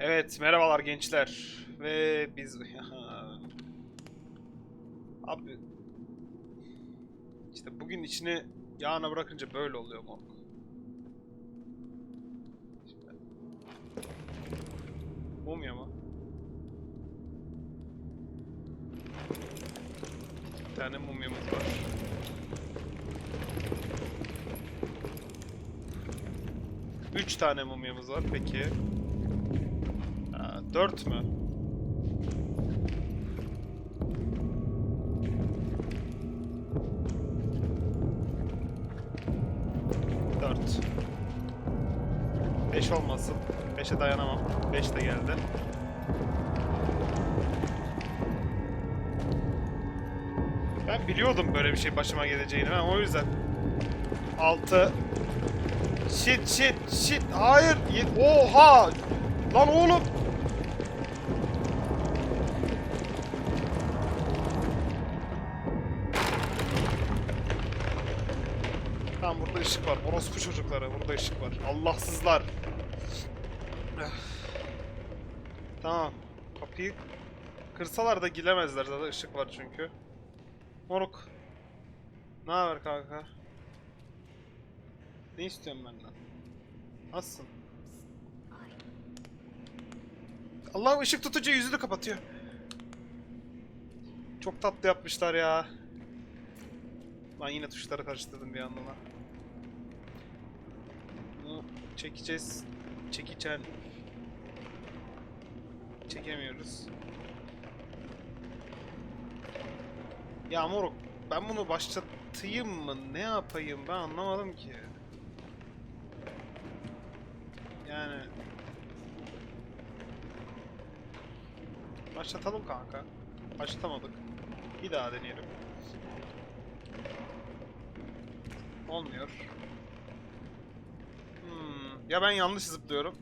Evet, merhabalar gençler. Ve biz... Abi... İşte bugün içini yağına bırakınca böyle oluyor moruk. Şimdi... Mumya mı? Bir tane mumyamız var. Üç tane mumyamız var peki. Dört mü? Dört. Beş olmasın. Beşe dayanamam. Beş de geldi. Ben biliyordum böyle bir şey başıma geleceğini. Ben o yüzden altı Shit shit shit. Hayır. Oha. Lan oğlum. Işık var. Orospu çocukları. Burada ışık var. Allahsızlar. Tamam. Kapıyı kırsalar da giremezler. Zaten ışık var çünkü. Moruk. Ne haber kanka? Ne istiyorsun benden? Nasılsın? Allah ışık tutunca yüzünü kapatıyor. Çok tatlı yapmışlar ya. Ben yine tuşları karıştırdım bir lan. Bunu çekeceğiz. Çekeceğim. Çekemiyoruz. Ya moruk ben bunu başlatayım mı? Ne yapayım? Ben anlamadım ki. Yani Başlatalım kanka. Başlatamadık. Bir daha deneyelim. Olmuyor. Ya ben yanlış zıplıyorum.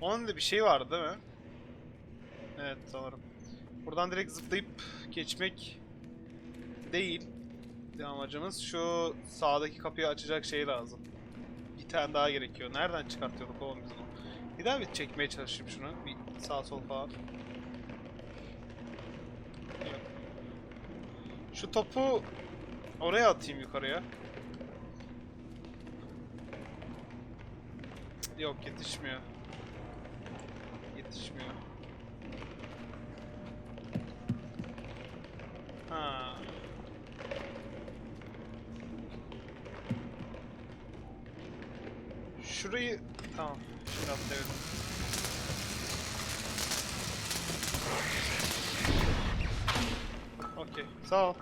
Onun da bir şey vardı değil mi? Evet sanırım. Buradan direkt zıplayıp geçmek değil. Bir amacımız şu sağdaki kapıyı açacak şey lazım. Bir tane daha gerekiyor. Nereden çıkartıyorduk oğlum biz onu? Bir daha bir çekmeye çalışayım şunu. Bir sağ sol falan. Yok. Şu topu oraya atayım yukarıya. Yok yetişmiyor. Yetişmiyor. Ha. Şurayı tamam. Şimdi atlayalım. Okey. Sağ.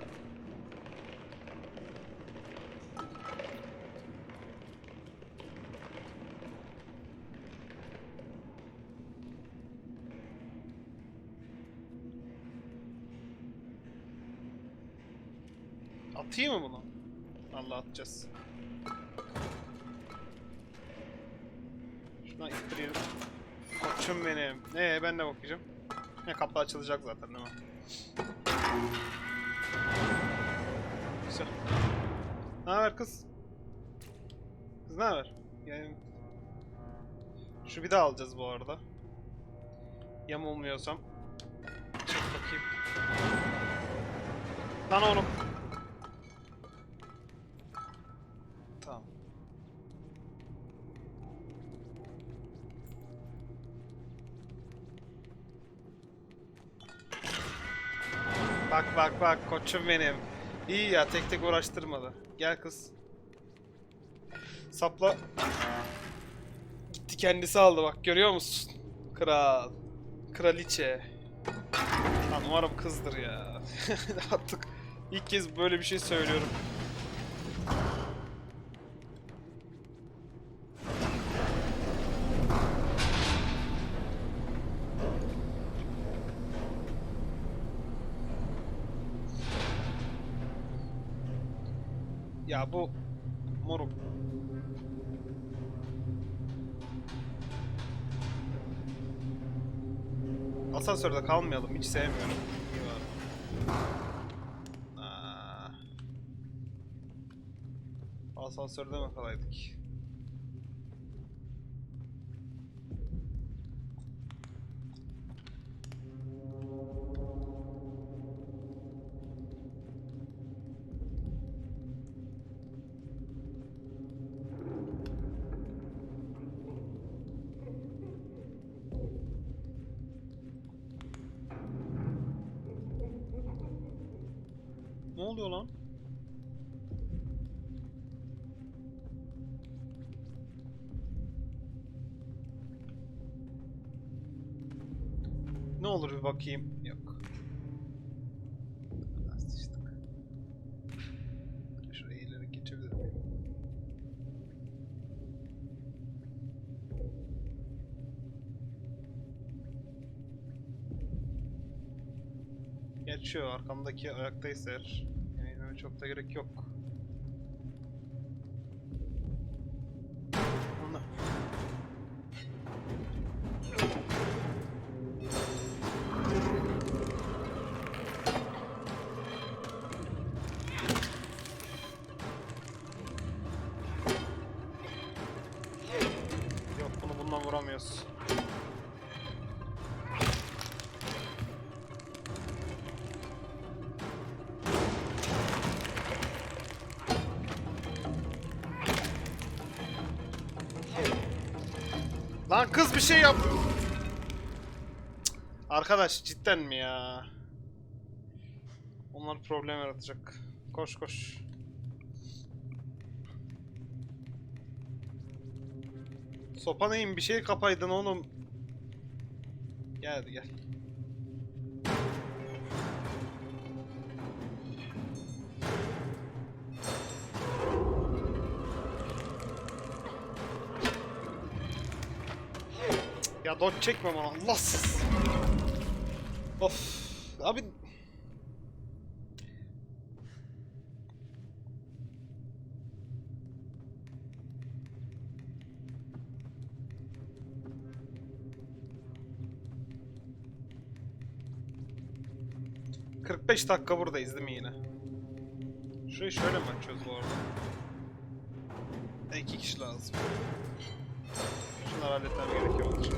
Atayım mı bunu? Allah atacağız. Şuna ittirelim. Koçum benim. Ee ben de bakacağım. Ne kapı açılacak zaten değil mi? Güzel. Ne haber kız? Kız ne haber? Yani... Şu bir daha alacağız bu arada. Yamulmuyorsam. Çek bakayım. Lan oğlum. Bak bak bak koçum benim. İyi ya tek tek uğraştırmadı. Gel kız. Sapla. Gitti kendisi aldı bak görüyor musun? Kral. Kraliçe. Lan umarım kızdır ya. Artık ilk kez böyle bir şey söylüyorum. Ya bu moruk. Asansörde kalmayalım hiç sevmiyorum. Ah. Asansörde mi kalaydık? Oluyor lan? Ne olur bir bakayım. Yok. Sıçtık. Şuraya ileri geçebilir miyim? Geçiyor arkamdaki ayaktaysa eğer. Çok da gerek yok. Ona. Yok bunu bundan vuramıyoruz. Lan kız bir şey yap. Arkadaş cidden mi ya? Onlar problem yaratacak. Koş koş. Sopa neyim? Bir şey kapaydın oğlum. Gel hadi gel. Ya dodge çekme bana Allahsız. Of. Abi ...45 dakika buradayız değil mi yine? Şurayı şöyle mi açıyoruz bu arada? E, iki kişi lazım. Şunları halletmem gerekiyor onun için.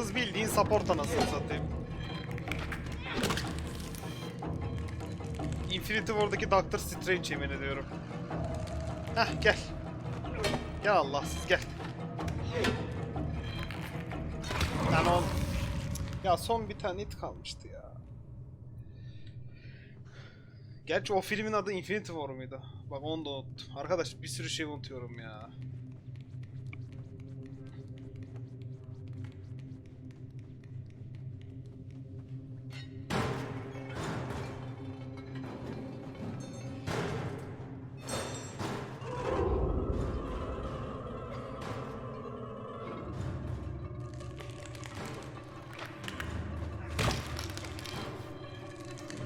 Kız bildiğin support anasını satayım. Infinity War'daki Doctor Strange yemin ediyorum. Heh gel. Gel Allahsız gel. Lan oğlum. Ya son bir tane it kalmıştı ya. Gerçi o filmin adı Infinity War muydu? Bak onu da unuttum. Arkadaş bir sürü şey unutuyorum ya.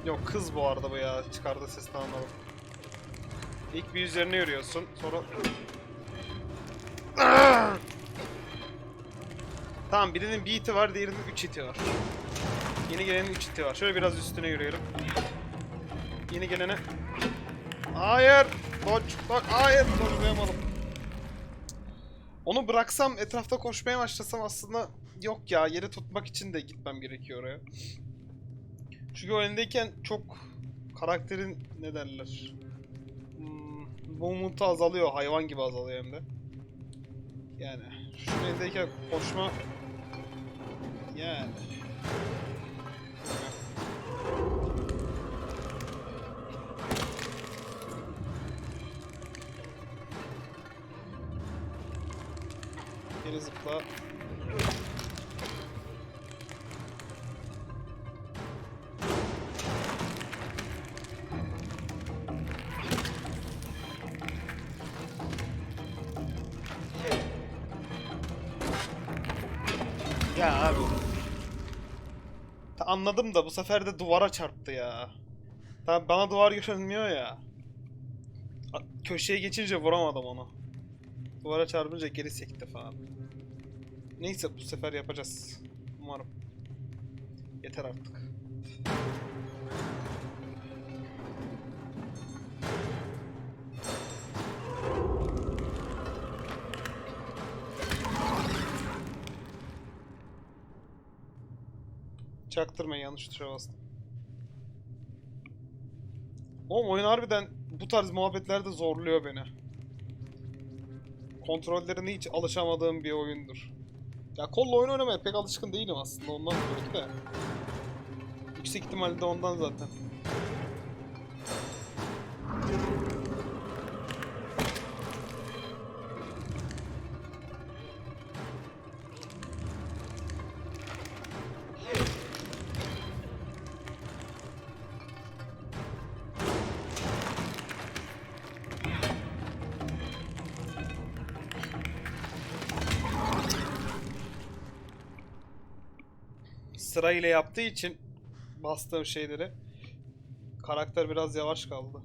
Yok kız bu arada bu ya. Çıkardığı sesten anladım. İlk bir üzerine yürüyorsun. Sonra... tamam birinin bir iti var, diğerinin üç iti var. Yeni gelenin üç iti var. Şöyle biraz üstüne yürüyelim. Yeni gelene... Hayır! Dodge! Dodge! Hayır! Dodge'layamadım. Onu bıraksam etrafta koşmaya başlasam aslında yok ya yeri tutmak için de gitmem gerekiyor oraya. Çünkü o elindeyken çok karakterin ne derler? Hmm, movement'ı azalıyor. Hayvan gibi azalıyor hem de. Yani şu elindeyken koşma yani Geri zıpla. Anladım da bu sefer de duvara çarptı ya. Tamam bana duvar görünmüyor ya. Köşeye geçince vuramadım onu. Duvara çarpınca geri sekti falan. Neyse bu sefer yapacağız. Umarım. Yeter artık. Çaktırmayın yanlış tuşa bastım. Oğlum oyun harbiden bu tarz muhabbetlerde zorluyor beni. Kontrollerine hiç alışamadığım bir oyundur. Ya kolla oyun oynamaya pek alışkın değilim aslında ondan belki de. Yüksek ihtimalle de ondan zaten. Sırayla yaptığı için bastığım şeyleri karakter biraz yavaş kaldı.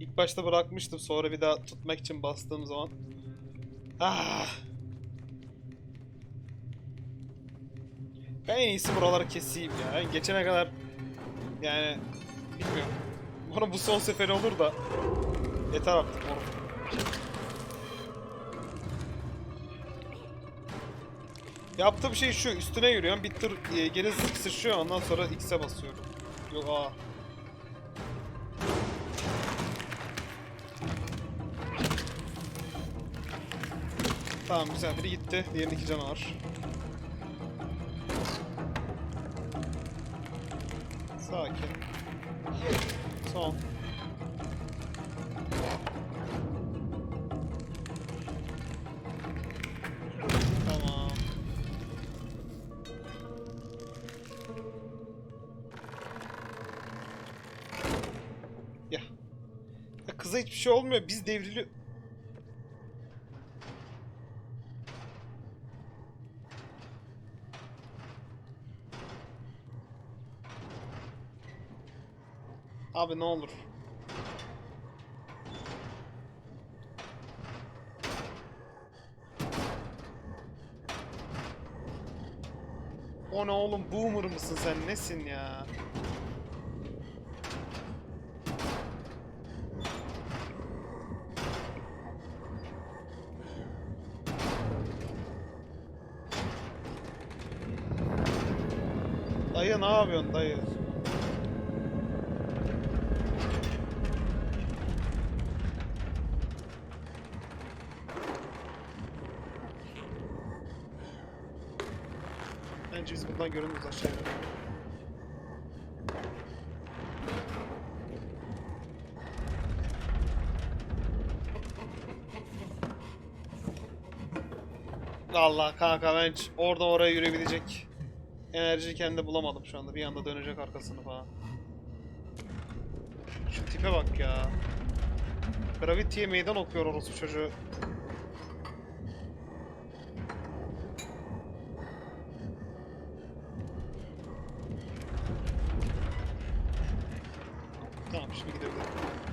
İlk başta bırakmıştım sonra bir daha tutmak için bastığım zaman ah. Ben en iyisi buraları keseyim ya. Ben geçene kadar yani bilmiyorum. Bana bu son seferi olur da yeter artık oğlum. Yaptığım şey şu, üstüne yürüyorum, bir tır e, geri sıçrıyor, ondan sonra X'e basıyorum. Yok aa. Tamam güzel, biri gitti, diğerinin iki canı var. Sakin. Son. Şey olmuyor. Biz devriliyor. Abi ne olur. O ne oğlum boomer mısın sen nesin ya? Dayı ne yapıyorsun dayı? Bence biz buradan görünürüz aşağıya. Allah kanka ben oradan oraya yürüyebilecek enerjiyi kendi bulamadım şu anda. Bir anda dönecek arkasını falan. Şu tipe bak ya. Gravity'ye meydan okuyor orası çocuğu. Tamam şimdi gidebilirim.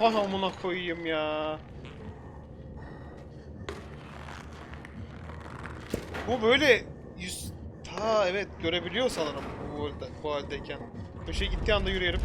Vay amına koyayım ya. Bu böyle yüz... Ha evet görebiliyor sanırım bu bu haldeyken. Köşeye gittiği anda yürüyelim.